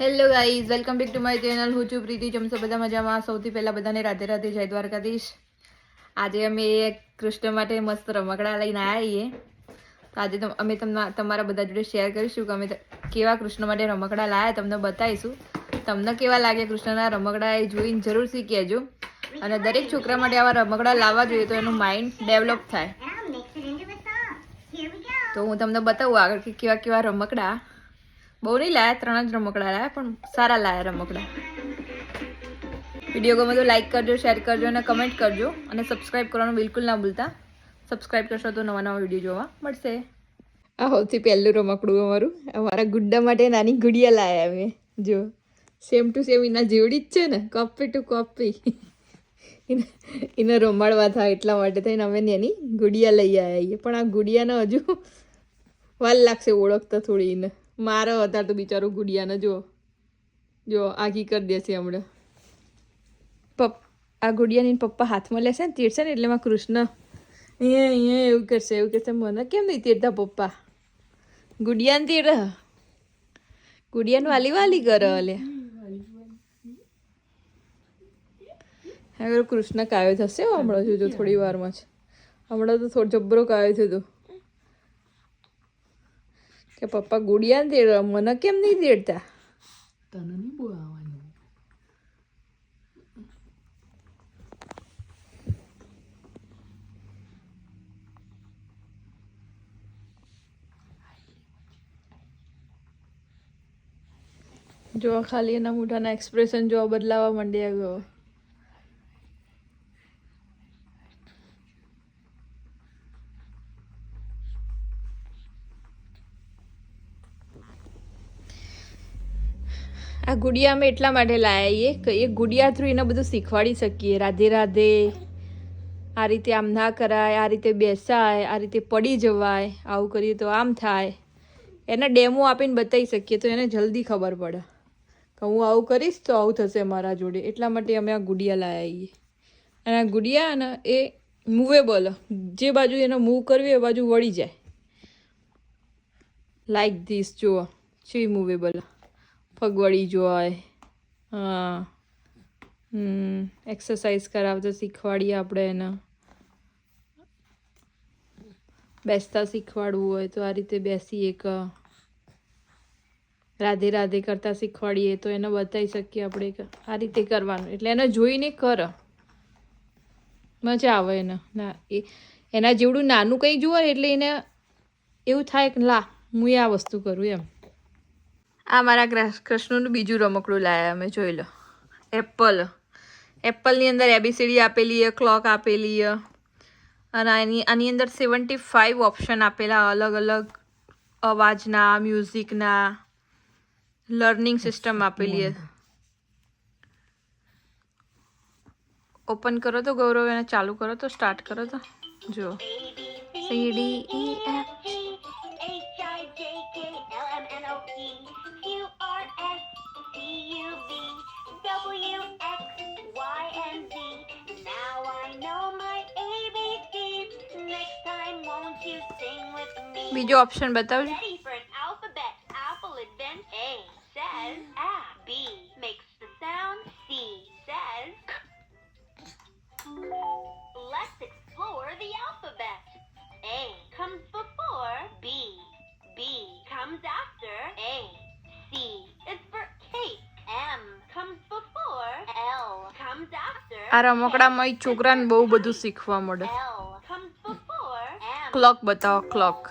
Hello guys welcome back to my channel હું છું પ્રીતિ. જમશો બધા મજામાં? સૌથી પહેલાં બધાને રાધે રાધે જય દ્વારકાધીશ. આજે અમે કૃષ્ણ માટે મસ્ત રમકડા લઈને આવ્યા છીએ. તો આજે અમે તમને, તમારા બધા જોડે શેર કરીશું કે અમે કેવા કૃષ્ણ માટે રમકડા લાવ્યા તમને બતાવીશું. તમને કેવા લાગે કૃષ્ણના રમકડા એ જોઈને જરૂરથી કહેજો અને દરેક છોકરા માટે આવા રમકડા લાવવા જોઈએ તો એનું માઇન્ડ ડેવલપ થાય. તો હું તમને બતાવું આગળ કે કેવા કેવા રમકડા બહુ નહીં લાયા, ત્રણ જ રમકડા લાયા, પણ સારા લાયા રમકડા. વીડિયો ગમે તો લાઇક કરજો શેર કરજો અને કમેન્ટ કરજો અને સબસ્ક્રાઇબ કરવાનું બિલકુલ ના ભૂલતા. સબસ્ક્રાઇબ કરશો તો નવા નવા વીડિયો જોવા મળશે. આ સૌથી પહેલું રમકડું અમારું. અમારા ગુડ્ડા માટે નાની ગુડિયા લાયા અમે. જો સેમ ટુ સેમ એના જેવડી જ છે ને કોપી ટુ કોપી એને રમાડવા થાય એટલા માટે થઈને અમે એની ગુડિયા લઈ આવ્યા પણ આ ગુડિયાને હજુ વાર લાગશે ઓળખતા થોડી એને. મારો અત્યારે તો બિચારો ગુડિયાને, જો. જો આગી કરી દેશે હમણાં. પપ, આ ગુડિયાની પપ્પા હાથમાં લેશે ને તીરશે ને એટલે માં કૃષ્ણ. અહીંયા અહીંયા એવું કરશે એવું કરશે. મને કેમ નહીં તીરતા પપ્પા? ગુડિયાને તીર. ગુડિયાને વાલી વાલી કરો અલે. હવે કૃષ્ણ કાયો થશે હમણાં જોજો થોડી વારમાં જ. હમણાં તો થોડો જબરો કાયો હતો. કે પપ્પા ગુડિયા ને તેડ મને કેમ નહીં તેડતા? તને નહીં બોલાવવાનું. જો ખાલી એના મોઢાના એક્સપ્રેશન જોવા બદલાવા માંડ્યા ગયો. આ ગુડિયા અમે એટલા માટે લાયા કે એ ગુડિયા થ્રુ એને બધું શીખવાડી શકીએ. રાધે રાધે. આ રીતે આમ ના કરાય, આ રીતે બેસાય, આ રીતે પડી જવાય, આવું કરીએ તો આમ થાય. એને ડેમો આપીને બતાવી શકીએ તો એને જલ્દી ખબર પડે કે હું આવું કરીશ તો આવું થશે મારા જોડે. એટલા માટે અમે આ ગુડિયા લાયા અને આ ગુડિયા ને એ મૂવેબલ જે બાજુ એને મૂવ કરવી એ બાજુ વળી જાય. લાઈક ધીસ જુઓ. છે મૂવેબલ પગ વળી હા. હમ એક્સરસાઇઝ કરાવતા શીખવાડીએ આપણે એને. બેસતા શીખવાડવું હોય તો આ રીતે બેસીએ એક, રાધે રાધે કરતા શીખવાડીએ તો એને બતાવી શકીએ આપણે આ રીતે કરવાનું. એટલે એને જોઈને કર. મજા આવે એને. ના, એ, એના જેવડું નાનું કંઈ જુઓ એટલે એને એવું થાય કે, લા, હું એ આ વસ્તુ કરું. એમ. આ મારા કૃષ્ણનું બીજું રમકડું લાયા, અમે જોઈ લો. એપલ એપલની અંદર એબીસીડી આપેલી છે ક્લોક આપેલી છે. અને આની આની અંદર સેવન્ટી ફાઇવ ઓપ્શન આપેલા, અલગ અલગ અવાજના મ્યુઝિકના લર્નિંગ સિસ્ટમ આપેલી છે. ઓપન કરો તો ગૌરવ, એને ચાલુ કરો તો સ્ટાર્ટ કરો તો. જો C D E F L comes after આ રમકડામાં ઈ છોકરાને બહુ બધું શીખવા મળે. L comes before M. Clock બતાવો clock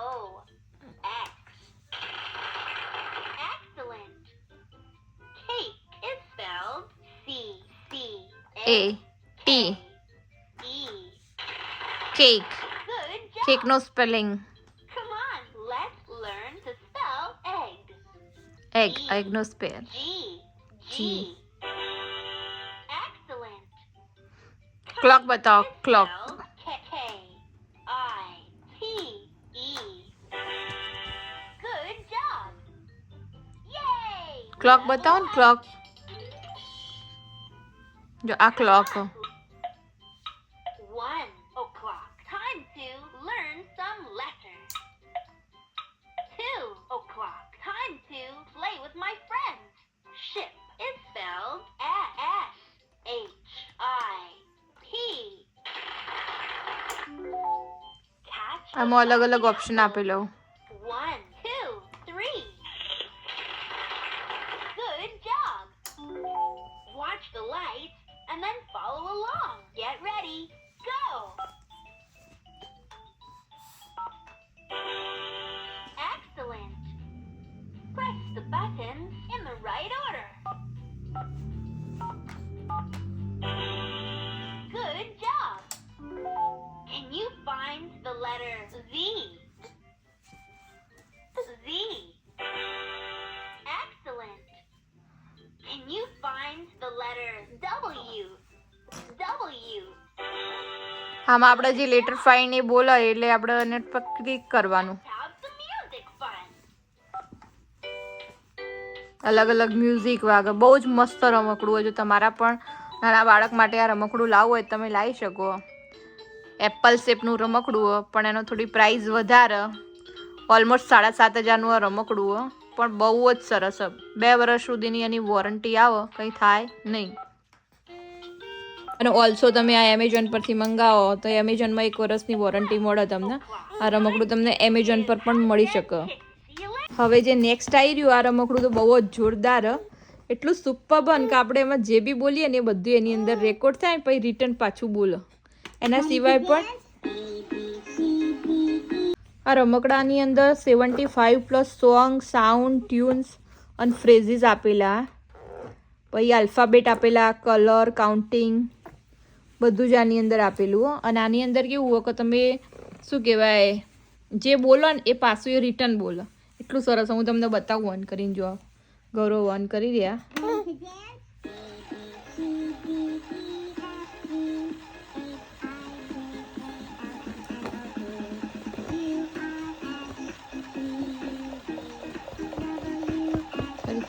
A T E. Cake. Good job. Cake no spelling. Come on, let's learn to spell egg. Egg. E. Egg no spell. G. G. G. Excellent. Clock batok. Uh, clock. K K I T E. Good job. Yay. Clock baton. Clock. આ clock One o'clock. Time to learn some letters. Two o'clock. Time to play with my friends. Ship is spelled S H I P. Catch the આમાં અલગ અલગ option આપેલો and then follow along. Get ready. Go. Excellent. Press the buttons in the right order. The letter W? W. આમાં આપણે જે letter phi એ બોલાય એટલે આપણે એને પર ક્લિક કરવાનું. અલગ અલગ મ્યુઝિક વાગે બહુ જ મસ્ત રમકડું હોય જો તમારા પણ નાના બાળક માટે આ રમકડું લાવવું હોય તમે લાવી શકો એપલ શેપનું રમકડું પણ એનો થોડી પ્રાઇસ વધારે ઓલમોસ્ટ સાડા સાત હજારનું આ રમકડું હોય પણ બહુ જ સરસ. બે વર્ષ સુધીની એની વોરંટી આવે, કંઈ થાય નહીં અને ઓલ્સો તમે આ એમેઝોન પરથી મંગાવો, તો એમેઝોનમાં એક વર્ષની વોરંટી મળે તમને આ રમકડું તમને એમેઝોન પર પણ મળી શકે. હવે જે નેક્સ્ટ આવી રહ્યું, આ રમકડું તો બહુ જ જોરદાર. એટલું સુપર કે આપણે એમાં જે બી બોલીએ ને એ બધું એની અંદર રેકોર્ડ થાય પછી રિટર્ન પાછું બોલો એના સિવાય પણ આ રમકડાની અંદર seventy five plus song sound tunes અને ફ્રેઝીસ આપેલા. પછી આલ્ફાબેટ આપેલા કલર કાઉન્ટિંગ બધું જ આની અંદર આપેલું અને આની અંદર કેવું હોય કે તમે શું કહેવાય, જે બોલો ને એ પાછું એ રિટર્ન બોલો. એટલું સરસ. હું તમને બતાવું ઓન કરીને જો ગૌરવ ઓન કરી રહ્યા.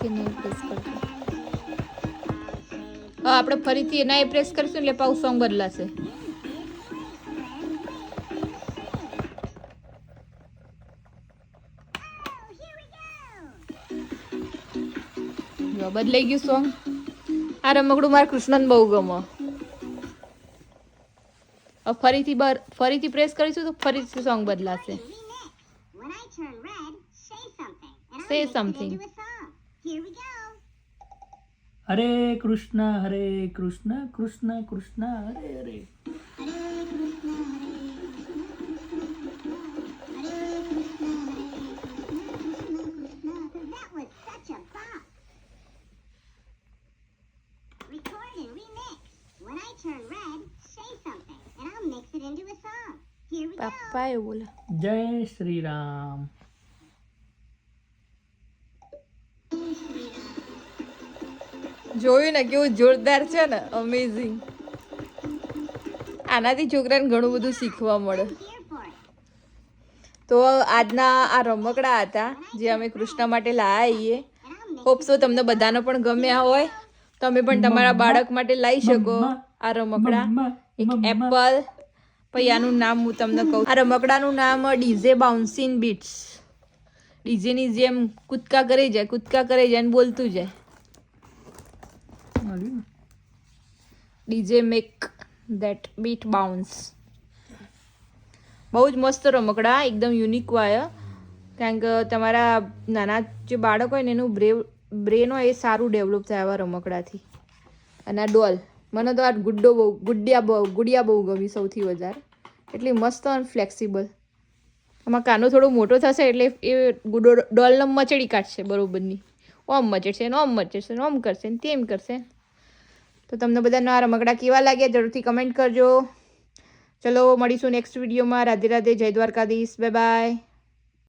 ફરીથી પ્રેસ કરજો હા આપણે ફરીથી એના એ પ્રેસ કરીશું એટલે પાઉ સોંગ બદલાશે. બદલાઈ ગયું સોંગ આ રમકડું મારા કૃષ્ણને બહુ ગમો. હવે ફરીથી બર ફરીથી પ્રેસ કરીશું તો ફરીથી સોંગ બદલાશે. સે I Here we go. Hare Krishna, Hare Krishna, Krishna Krishna, Hare Hare. Hare Krishna, Hare Papayula. Jai Sri Ram. જય ને કેવું જોરદાર છે ને અમેઝિંગ આનાથી છોકરાને ઘણું બધું શીખવા મળે. તો આજના આ રમકડા હતા જે અમે કૃષ્ણ માટે લાયા આવીએ And I'll mix hope so તમને બધાને પણ ગમ્યા હોય. તમે પણ તમારા બાળક માટે લાવી શકો આ રમકડા. એક એપલ. પછી આનું નામ હું તમને કહું. આ રમકડાનું નામ ડીઝે બાઉન્સિંગ બીટ્સ. ડીજેની જેમ કૂદકા કરી જાય કૂદકા કરી જાય ને બોલતું જાય. DJ make that beat bounce બહુ જ મસ્ત રમકડા એકદમ યુનિક વાય કારણ કે તમારા નાના જે બાળક હોય ને એનું બ્રેવ બ્રેન હોય એ સારું ડેવલપ થાય આવા રમકડાથી. અને આ ડોલ મને તો આ ગુડ્ડો બહુ ગુડિયા બહુ ગુડિયા બહુ ગમી સૌથી વધારે. એટલી મસ્ત અને ફ્લેક્સિબલ આમાં કાનો થોડો મોટો થશે એટલે એ ડોલને મચડી કાઢશે બરોબરની. ઓમ મચડશે ને ઓમ મચડશે ને ઓમ કરશે ને તેમ કરશે. તો તમને બધાના રમકડા કેવા લાગ્યા જરૂરથી કમેન્ટ કરજો. ચલો મળીશું નેક્સ્ટ વિડીયોમાં રાધે રાધે, જય દ્વારકાધીશ. Bye bye